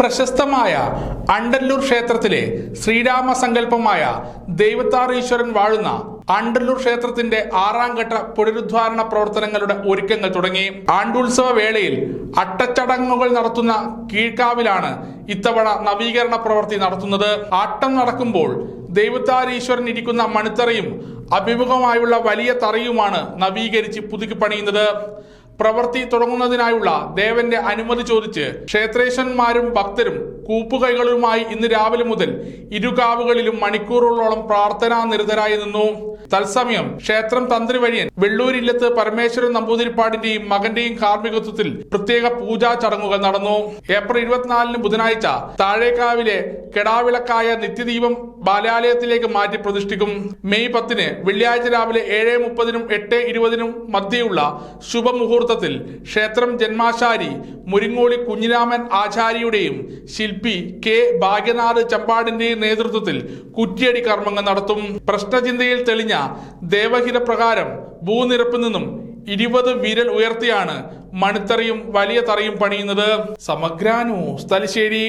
പ്രശസ്തമായ അണ്ടല്ലൂർ ക്ഷേത്രത്തിലെ ശ്രീരാമ സങ്കല്പമായ ദൈവത്താർ ഈശ്വരൻ വാഴുന്ന അണ്ടല്ലൂർ ക്ഷേത്രത്തിന്റെ ആറാം ഘട്ട പുനരുദ്ധാരണ പ്രവർത്തനങ്ങളുടെ ഒരുക്കങ്ങൾ തുടങ്ങി. ആണ്ടുത്സവ വേളയിൽ അട്ടച്ചടങ്ങുകൾ നടത്തുന്ന കീഴ്ക്കാവിലാണ് ഇത്തവണ നവീകരണ പ്രവൃത്തി നടത്തുന്നത്. ആട്ടം നടക്കുമ്പോൾ ദൈവത്താരീശ്വരൻ ഇരിക്കുന്ന മണിത്തറയും അഭിമുഖമായുള്ള വലിയ തറയുമാണ് നവീകരിച്ച് പുതുക്കി പണിയുന്നത്. പ്രവൃത്തി തുടങ്ങുന്നതിനായുള്ള ദേവന്റെ അനുമതി ചോദിച്ച് ക്ഷേത്രേശ്വന്മാരും ഭക്തരും കൂപ്പുകൈകളുമായി ഇന്ന് രാവിലെ മുതൽ ഇരുകാവുകളിലും മണിക്കൂറുകളോളം പ്രാർത്ഥനാ നിരതരായി നിന്നു. തത്സമയം ക്ഷേത്രം തന്ത്രി വഴിയൻ വെള്ളൂരില്ലത്ത് പരമേശ്വരൻ നമ്പൂതിരിപ്പാടിന്റെയും മകന്റെയും കാർമ്മികത്വത്തിൽ പ്രത്യേക പൂജാ ചടങ്ങുകൾ നടന്നു. ഏപ്രിൽ ഇരുപത്തിനാലിന് ബുധനാഴ്ച താഴേക്കാവിലെ കെടാവിളക്കായ നിത്യദീപം ബാലാലയത്തിലേക്ക് മാറ്റി പ്രതിഷ്ഠിക്കും. മെയ് പത്തിന് വെള്ളിയാഴ്ച രാവിലെ ഏഴ് മുപ്പതിനും എട്ട് ഇരുപതിനും മധ്യയുള്ള ശുഭമുഹൂർത്തത്തിൽ ക്ഷേത്രം ജന്മാശാരി മുരിങ്ങോളി കുഞ്ഞിരാമൻ ആചാര്യയുടെയും ശില്പി കെ ഭാഗ്യനാഥ് ചമ്പാടിന്റെയും നേതൃത്വത്തിൽ കുറ്റിയടി കർമ്മങ്ങൾ നടത്തും. പ്രശ്നചിന്തയിൽ തെളിഞ്ഞ ദേവഹിത പ്രകാരം ഭൂനിരപ്പിൽ നിന്നും ഇരുപത് വിരൽ ഉയർത്തിയാണ് മണിത്തറയും വലിയ തറയും പണിയുന്നത്. സമഗ്രാനു തലശ്ശേരി.